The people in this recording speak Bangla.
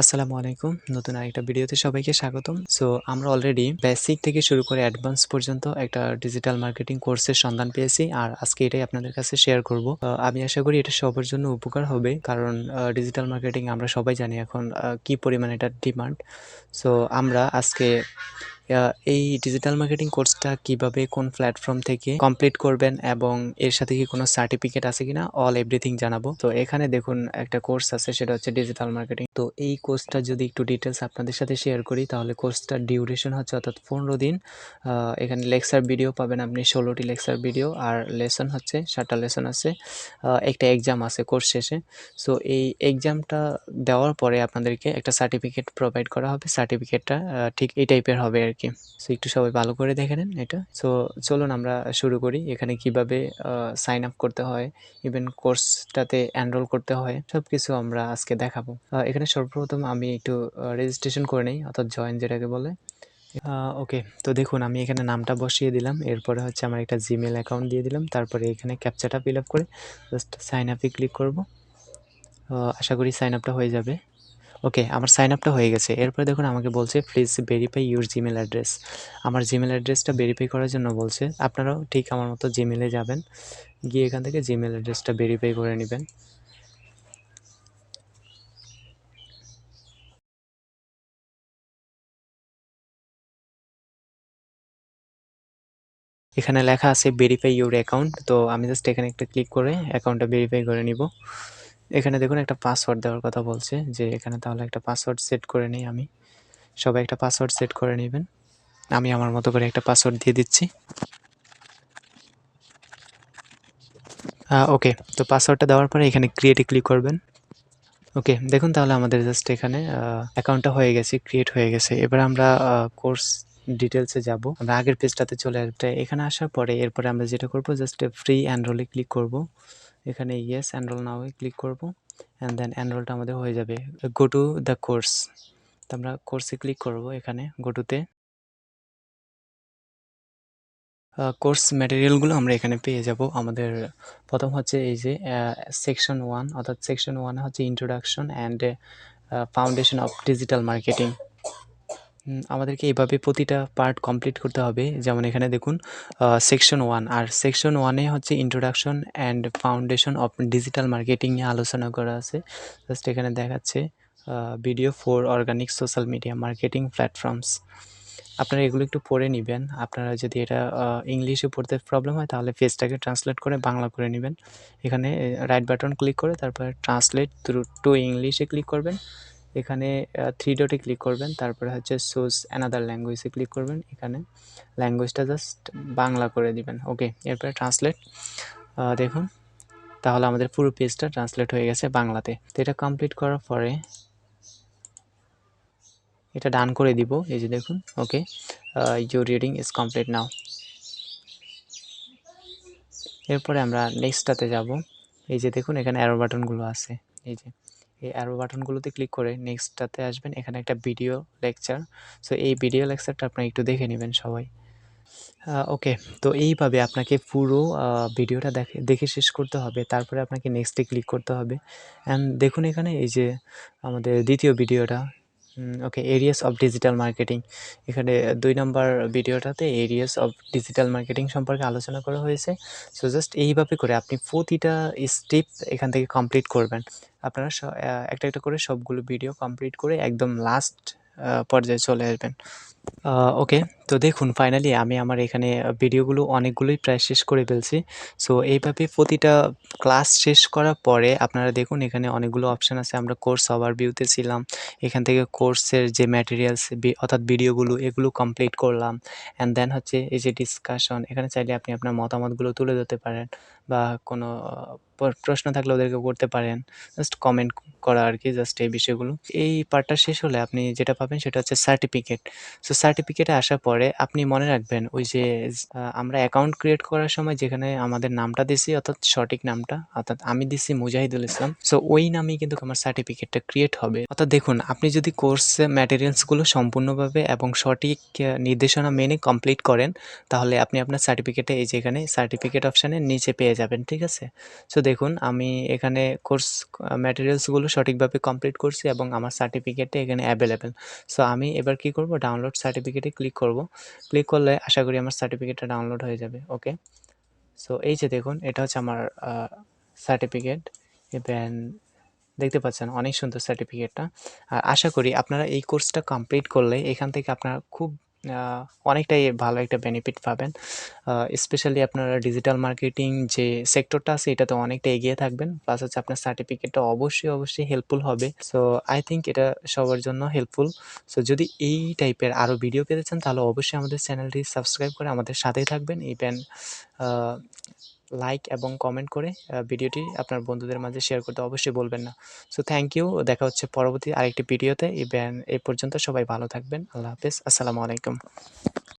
আসসালামু আলাইকুম। নতুন আরেকটা ভিডিওতে সবাইকে স্বাগতম। সো আমরা অলরেডি বেসিক থেকে শুরু করে অ্যাডভান্স পর্যন্ত একটা ডিজিটাল মার্কেটিং কোর্সের সন্ধান পেয়েছি আর আজকে এটাই আপনাদের কাছে শেয়ার করব। আমি আশা করি এটা সবার জন্য উপকার হবে কারণ ডিজিটাল মার্কেটিং আমরা সবাই জানি এখন কি পরিমাণ এটার ডিমান্ড সো আমরা আজকে এই ডিজিটাল মার্কেটিং কোর্সটা কীভাবে, কোন প্ল্যাটফর্ম থেকে কমপ্লিট করবেন এবং এর সাথে কি কোনো সার্টিফিকেট আছে কিনা অল এভরিথিং জানাব। তো এখানে দেখুন একটা কোর্স আছে, সেটা হচ্ছে ডিজিটাল মার্কেটিং তো এই কোর্সটা যদি একটু ডিটেলস আপনাদের সাথে শেয়ার করি, তাহলে কোর্সটার ডিউরেশন হচ্ছে অর্থাৎ পনেরো দিন। এখানে লেকচার ভিডিও পাবেন আপনি, ষোলোটি লেকচার ভিডিও আর লেসন হচ্ছে, সাতটা লেসন আছে একটা এক্সাম আছে কোর্স শেষে। সো এই এক্সামটা দেওয়ার পরে আপনাদেরকে একটা সার্টিফিকেট প্রোভাইড করা হবে। সার্টিফিকেটটা ঠিক এই টাইপের হবে আর কি। সো একটু সবাই ভালো করে দেখে নেন এটা। সো চলুন আমরা শুরু করি। এখানে কীভাবে সাইন আপ করতে হয় ইভেন কোর্সটাতে এনরোল করতে হয় সব কিছু আমরা আজকে দেখাবো। এখানে সর্বপ্রথম আমি একটু রেজিস্ট্রেশন করে নিই, অর্থাৎ জয়েন যেটাকে বলে। ওকে তো দেখুন আমি এখানে নামটা বসিয়ে দিলাম। এরপরে হচ্ছে আমার একটা জিমেল অ্যাকাউন্ট দিয়ে দিলাম। তারপরে এখানে ক্যাপচাটা ফিল আপ করে জাস্ট সাইন আপে ক্লিক করব। আশা করি সাইন আপটা হয়ে যাবে। ওকে আমার সাইন আপটা হয়ে গেছে। এরপরে দেখুন আমাকে বলছে please verify your Gmail address আমার জিমেল অ্যাড্রেসটা ভেরিফাই করার জন্য বলছে, আপনারাও ঠিক আমার মতো জিমেলে যাবেন। গিয়ে এখান থেকে জিমেল অ্যাড্রেসটা ভেরিফাই করে নেবেন। এখানে লেখা আছে ভেরিফাই ইউর অ্যাকাউন্ট তো আমি জাস্ট এখানে একটা ক্লিক করে অ্যাকাউন্টটা ভেরিফাই করে নিব। এখানে দেখুন একটা পাসওয়ার্ড দেওয়ার কথা বলছে, যে এখানে তাহলে একটা পাসওয়ার্ড সেট করে নিই আমি। সবাই একটা পাসওয়ার্ড সেট করে নেবেন। আমি আমার মতো করে একটা পাসওয়ার্ড দিয়ে দিচ্ছি। ওকে তো পাসওয়ার্ডটা দেওয়ার পরে এখানে ক্রিয়েটে ক্লিক করবেন। ওকে দেখুন তাহলে আমাদের জাস্ট এখানে অ্যাকাউন্টটা হয়ে গেছে ক্রিয়েট হয়ে গেছে। এবার আমরা কোর্স ডিটেলসে যাব। আমরা আগের পেজটাতে চলে আসবে। এখানে আসার পরে এরপরে আমরা যেটা করব জাস্ট ফ্রি অ্যানরোলে ক্লিক করব। এখানে ইয়েস অ্যানরোল নাও ক্লিক করব অ্যান্ড দেন অ্যানরোলটা আমাদের হয়ে যাবে। গো টু দ্য কোর্স তো আমরা কোর্সে ক্লিক করব এখানে গো টুতে কোর্স ম্যাটেরিয়ালগুলো আমরা এখানে পেয়ে যাব। আমাদের প্রথম হচ্ছে এই যে সেকশন ওয়ান অর্থাৎ সেকশন ওয়ানে হচ্ছে introduction and foundation of digital marketing আমাদেরকে এভাবে প্রতিটা পার্ট কমপ্লিট করতে হবে। যেমন এখানে দেখুন সেকশন ওয়ান আর সেকশন ওয়ানে হচ্ছে introduction and foundation of digital marketing নিয়ে আলোচনা করা আছে। জাস্ট এখানে দেখাচ্ছে video for organic social media marketing platforms আপনারা এগুলো একটু পড়ে নেবেন। আপনারা যদি এটা ইংলিশে পড়তে প্রবলেম হয়, তাহলে পেজটাকে ট্রান্সলেট করে বাংলা করে নেবেন। এখানে রাইট বাটন ক্লিক করে তারপরে ট্রান্সলেট টু ইংলিশে ক্লিক করবেন। এখানে থ্রি ডটে ক্লিক করবেন, তারপরে হচ্ছে সোজ অ্যানাদার ল্যাঙ্গুয়েজে ক্লিক করবেন, এখানে ল্যাঙ্গুয়েজটা জাস্ট বাংলা করে দিবেন ওকে এরপরে ট্রান্সলেট দেখুন, তাহলে আমাদের পুরো পেজটা ট্রান্সলেট হয়ে গেছে বাংলাতে। তো এটা কমপ্লিট করার পরে এটা ডান করে দিব, এই যে দেখুন okay your reading is complete now এরপরে আমরা নেক্সটটাতে যাব, এই যে দেখুন, এখানে অ্যারো বাটনগুলো আছে, এই যে। এই অ্যারো বাটনগুলোতে ক্লিক করে নেক্সটটাতে আসবেন। এখানে একটা ভিডিও লেকচার সো এই ভিডিও লেকচারটা আপনারা একটু দেখে নেবেন সবাই। ওকে তো এইভাবে আপনাকে পুরো ভিডিওটা দেখে দেখে শেষ করতে হবে। তারপরে আপনাকে নেক্সটে ক্লিক করতে হবে। অ্যান্ড দেখুন এখানে এই যে আমাদের দ্বিতীয় ভিডিওটা okay areas of digital marketing এখানে দুই নম্বর ভিডিওটাতে এরিয়াস অফ ডিজিটাল মার্কেটিং সম্পর্কে আলোচনা করা হয়েছে। সো জাস্ট এইভাবে করে আপনি প্রতিটা স্টেপ এখান থেকে কমপ্লিট করবেন। আপনারা একটা একটা করে সবগুলো ভিডিও কমপ্লিট করে একদম লাস্ট পর্যায়ে চলে আসবেন। ওকে তো দেখুন ফাইনালি আমি আমার এখানে ভিডিওগুলো অনেকগুলোই প্রায় শেষ করে ফেলছি। সো এইভাবে প্রতিটা ক্লাস শেষ করার পরে আপনারা দেখুন, এখানে অনেকগুলো অপশান আছে। আমরা কোর্স ওভার ভিউতে ছিলাম, এখান থেকে কোর্সের যে ম্যাটেরিয়ালস অর্থাৎ ভিডিওগুলো এগুলো কমপ্লিট করলাম। অ্যান্ড দেন হচ্ছে এই যে ডিসকাশন এখানে চাইলে আপনি আপনার মতামতগুলো তুলে ধরতে পারেন বা কোনো প্রশ্ন থাকলে ওদেরকে করতে পারেন। জাস্ট কমেন্ট করা আর কি জাস্ট এই বিষয়গুলো। এই পার্টটা শেষ হলে আপনি যেটা পাবেন সেটা হচ্ছে সার্টিফিকেট সো সার্টিফিকেটে আসার পরে আপনি মনে রাখবেন ওই যে আমরা অ্যাকাউন্ট ক্রিয়েট করার সময় যেখানে আমাদের নামটা দিছি, অর্থাৎ সঠিক নামটা, অর্থাৎ আমি দিছি মুজাহিদুল ইসলাম সো ওই নামেই কিন্তু আমার সার্টিফিকেটটা ক্রিয়েট হবে। অর্থাৎ দেখুন, আপনি যদি কোর্স ম্যাটেরিয়ালসগুলো সম্পূর্ণভাবে এবং সঠিক নির্দেশনা মেনে কমপ্লিট করেন, তাহলে আপনি আপনার সার্টিফিকেটে এই যে এখানে সার্টিফিকেট অপশানের নিচে পেয়ে যাবেন, ঠিক আছে? সো দেখুন, আমি এখানে কোর্স ম্যাটেরিয়ালসগুলো সঠিকভাবে কমপ্লিট করছি এবং আমার সার্টিফিকেটটা এখানে অ্যাভেলেবেল সো আমি এবার কি করব? ডাউনলোড সার্টিফিকেটে ক্লিক করব। ক্লিক করলে আশা করি আমার সার্টিফিকেটটা ডাউনলোড হয়ে যাবে ওকে সো এই যে দেখুন, এটা হচ্ছে আমার সার্টিফিকেট ইভেন দেখতে পাচ্ছেন অনেক সুন্দর সার্টিফিকেটটা আর আশা করি আপনারা এই কোর্সটা কমপ্লিট করলে এখান থেকে আপনারা খুব অনেকটাই ভালো একটা বেনিফিট পাবেন। স্পেশালি আপনারা ডিজিটাল মার্কেটিং যে সেক্টরটা আছে, এটাতে অনেকটা এগিয়ে থাকবেন। প্লাস হচ্ছে আপনার সার্টিফিকেটটা অবশ্যই অবশ্যই হেল্পফুল হবে। সো আই থিঙ্ক এটা সবার জন্য হেল্পফুল সো যদি এই টাইপের আরও ভিডিও পেতে চান, তাহলে অবশ্যই আমাদের চ্যানেলটি সাবস্ক্রাইব করে আমাদের সাথেই থাকবেন। ইভেন লাইক এবং কমেন্ট করে ভিডিওটি আপনার বন্ধুদের মাঝে শেয়ার করতে অবশ্যই বলবেন না। সো থ্যাংক ইউ দেখা হচ্ছে পরবর্তী আরেকটি ভিডিওতে ইভেন এই পর্যন্ত সবাই ভালো থাকবেন। আল্লাহ হাফেজ। আসসালামু আলাইকুম।